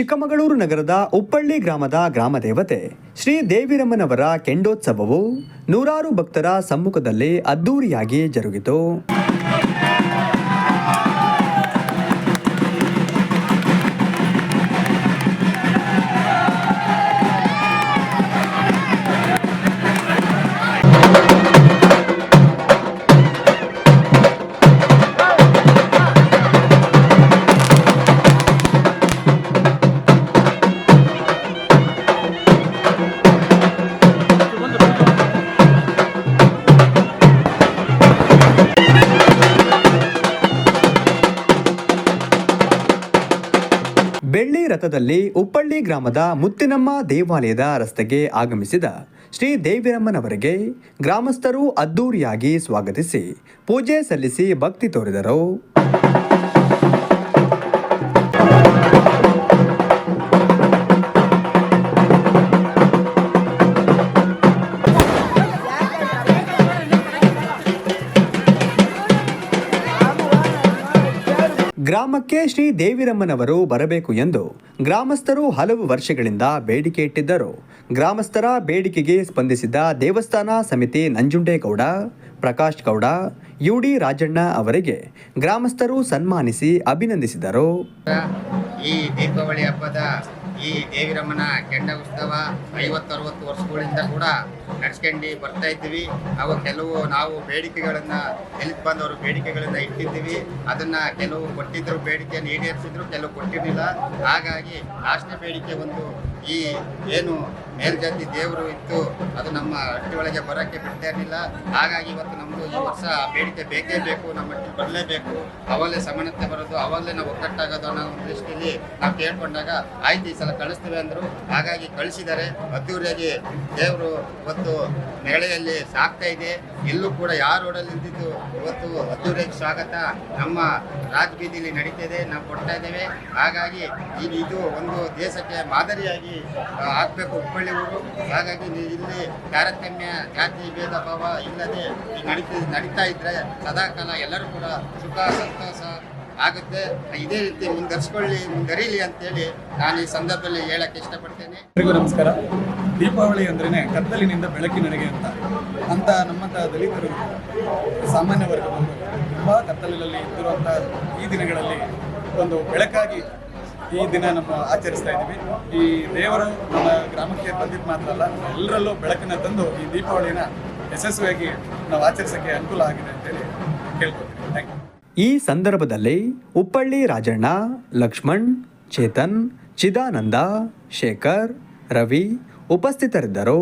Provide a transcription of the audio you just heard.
ಚಿಕ್ಕಮಗಳೂರು ನಗರದ ಉಪ್ಪಳ್ಳಿ ಗ್ರಾಮದ ಗ್ರಾಮ ದೇವತೆ ಶ್ರೀ ದೇವಿರಮ್ಮನವರ ಕೆಂಡೋತ್ಸವವು ನೂರಾರು ಭಕ್ತರ ಸಮ್ಮುಖದಲ್ಲಿ ಅದ್ದೂರಿಯಾಗಿ ಜರುಗಿತು. ಬೆಳ್ಳಿ ರಥದಲ್ಲಿ ಉಪ್ಪಳ್ಳಿ ಗ್ರಾಮದ ಮುತ್ತಿನಮ್ಮ ದೇವಾಲಯದ ರಸ್ತೆಗೆ ಆಗಮಿಸಿದ ಶ್ರೀ ದೇವಿರಮ್ಮನವರಿಗೆ ಗ್ರಾಮಸ್ಥರು ಅದ್ದೂರಿಯಾಗಿ ಸ್ವಾಗತಿಸಿ ಪೂಜೆ ಸಲ್ಲಿಸಿ ಭಕ್ತಿ ತೋರಿದರು. ಗ್ರಾಮಕ್ಕೆ ಶ್ರೀ ದೇವಿರಮ್ಮನವರು ಬರಬೇಕು ಎಂದು ಗ್ರಾಮಸ್ಥರು ಹಲವು ವರ್ಷಗಳಿಂದ ಬೇಡಿಕೆ ಇಟ್ಟಿದ್ದರು. ಗ್ರಾಮಸ್ಥರ ಬೇಡಿಕೆಗೆ ಸ್ಪಂದಿಸಿದ ದೇವಸ್ಥಾನ ಸಮಿತಿ ನಂಜುಂಡೇಗೌಡ, ಪ್ರಕಾಶ್ ಗೌಡ, ಯುಡಿ ರಾಜಣ್ಣ ಅವರಿಗೆ ಗ್ರಾಮಸ್ಥರು ಸನ್ಮಾನಿಸಿ ಅಭಿನಂದಿಸಿದರು. ಈ ದೀಪಾವಳಿ ಹಬ್ಬದ ಈ ದೇವಿರಮ್ಮನ ಕೆಂಡ ಉತ್ಸವ ಐವತ್ತರವತ್ತು ವರ್ಷಗಳಿಂದ ಕೂಡ ನಡ್ಸ್ಕೊಂಡು ಬರ್ತಾ ಇದ್ದೀವಿ. ಹಾಗೂ ಕೆಲವು ನಾವು ಬೇಡಿಕೆಗಳನ್ನು ಎಲ್ಲಿ ಬಂದವರು ಬೇಡಿಕೆಗಳನ್ನು ಇಟ್ಟಿದ್ದೀವಿ. ಅದನ್ನು ಕೆಲವು ಕೊಟ್ಟಿದ್ದರು ಬೇಡಿಕೆಯನ್ನು ಈಡೇರಿಸಿದ್ರು, ಕೆಲವು ಕೊಟ್ಟಿರಲಿಲ್ಲ. ಹಾಗಾಗಿ ಲಾಸ್ಟ್ನೇ ಬೇಡಿಕೆ ಒಂದು ಈ ಏನು ಮೇಲ್ಜಾತಿ ದೇವರು ಇತ್ತು, ಅದು ನಮ್ಮ ಹಟ್ಟಿ ಒಳಗೆ ಬರೋಕ್ಕೆ ಬಿಡ್ತಾ ಇರಲಿಲ್ಲ. ಹಾಗಾಗಿ ಇವತ್ತು ನಮ್ಮದು ಈ ವರ್ಷ ಬೇಡಿಕೆ ಬೇಕೇ ಬೇಕು, ನಮ್ಮ ಹಟ್ಟಿ ಬರಲೇಬೇಕು. ಅವಲ್ಲೇ ಸಮಾನತೆ ಬರೋದು, ಅವಲ್ಲೇ ನಾವು ಒಗ್ಗಟ್ಟಾಗೋದು ಅನ್ನೋ ಒಂದು ದೃಷ್ಟಿಯಲ್ಲಿ ನಾವು ಕೇಳ್ಕೊಂಡಾಗ ಆಯ್ತು, ಈ ಸಲ ಕಳಿಸ್ತೇವೆ ಅಂದರು. ಹಾಗಾಗಿ ಕಳಿಸಿದ್ದಾರೆ. ಅದ್ದೂರಿಯಾಗಿ ದೇವರು ಇವತ್ತು ಮೇಳೆಯಲ್ಲಿ ಸಾಕ್ತಾ ಇದೆ. ಎಲ್ಲೂ ಕೂಡ ಯಾರು ರೋಡಲ್ಲಿ ಇದ್ದಿದ್ದು ಇವತ್ತು ಅದ್ದೂರಿಯಾಗಿ ಸ್ವಾಗತ. ನಮ್ಮ ರಾಜಬೀದಿಲಿ ನಡೀತಾ ಇದೆ, ನಾವು ಕೊಡ್ತಾ ಇದ್ದೇವೆ. ಹಾಗಾಗಿ ಈಗ ಇದು ಒಂದು ದೇಶಕ್ಕೆ ಮಾದರಿಯಾಗಿ ಆಗ್ಬೇಕು ಹುಬ್ಬಳ್ಳಿ ಊರು ಹಾಗಾಗಿ ಇಲ್ಲಿ ತಾರತಮ್ಯ, ಜಾತಿ ಭೇದ ಭಾವ ಇಲ್ಲದೆ ನಡೀತ, ನಡೀತಾ ಇದ್ರೆ ಇದ್ರೆ ಸದಾಕಾಲ ಎಲ್ಲರೂ ಕೂಡ ಸುಖ, ಸಂತೋಷ ಆಗುತ್ತೆ. ಇದೇ ರೀತಿ ಮುಂದರ್ಸ್ಕೊಳ್ಳಿ ಅಂತ ಅಂತೇಳಿ ನಾನು ಈ ಸಂದರ್ಭದಲ್ಲಿ ಹೇಳಕ್ಕೆ ಇಷ್ಟಪಡ್ತೇನೆ. ಎಲ್ರಿಗೂ ನಮಸ್ಕಾರ. ದೀಪಾವಳಿ ಅಂದ್ರೇ ಕತ್ತಲಿನಿಂದ ಬೆಳಕಿನಡೆಗೆ ಅಂತ. ಅಂತ ನಮ್ಮಂಥ ದಲಿತರು, ಸಾಮಾನ್ಯ ವರ್ಗದವರು ತುಂಬ ಕತ್ತಲಿನಲ್ಲಿ ಇದ್ದಿರುವಂಥ ಈ ದಿನಗಳಲ್ಲಿ ಒಂದು ಬೆಳಕಾಗಿ ಈ ದಿನ ನಮ್ಮ ಆಚರಿಸ್ತಾ ಇದ್ದೀವಿ. ಈ ದೇವರು ನಮ್ಮ ಗ್ರಾಮಕ್ಕೆ ಬಂದಿದ್ದು ಮಾತ್ರ ಅಲ್ಲ, ಎಲ್ಲರಲ್ಲೂ ಬೆಳಕನ್ನು ತಂದು ಈ ದೀಪಾವಳಿನ ಯಶಸ್ವಿಯಾಗಿ ನಾವು ಆಚರಿಸೋಕ್ಕೆ ಅನುಕೂಲ ಆಗಿದೆ ಅಂತೇಳಿ ಕೇಳ್ಕೊತೀನಿ ಥ್ಯಾಂಕ್ ಯು ಈ ಸಂದರ್ಭದಲ್ಲಿ ಉಪ್ಪಳ್ಳಿ ರಾಜಣ್ಣ, ಲಕ್ಷ್ಮಣ್, ಚೇತನ್, ಚಿದಾನಂದ, ಶೇಖರ್, ರವಿ ಉಪಸ್ಥಿತರಿದ್ದರು.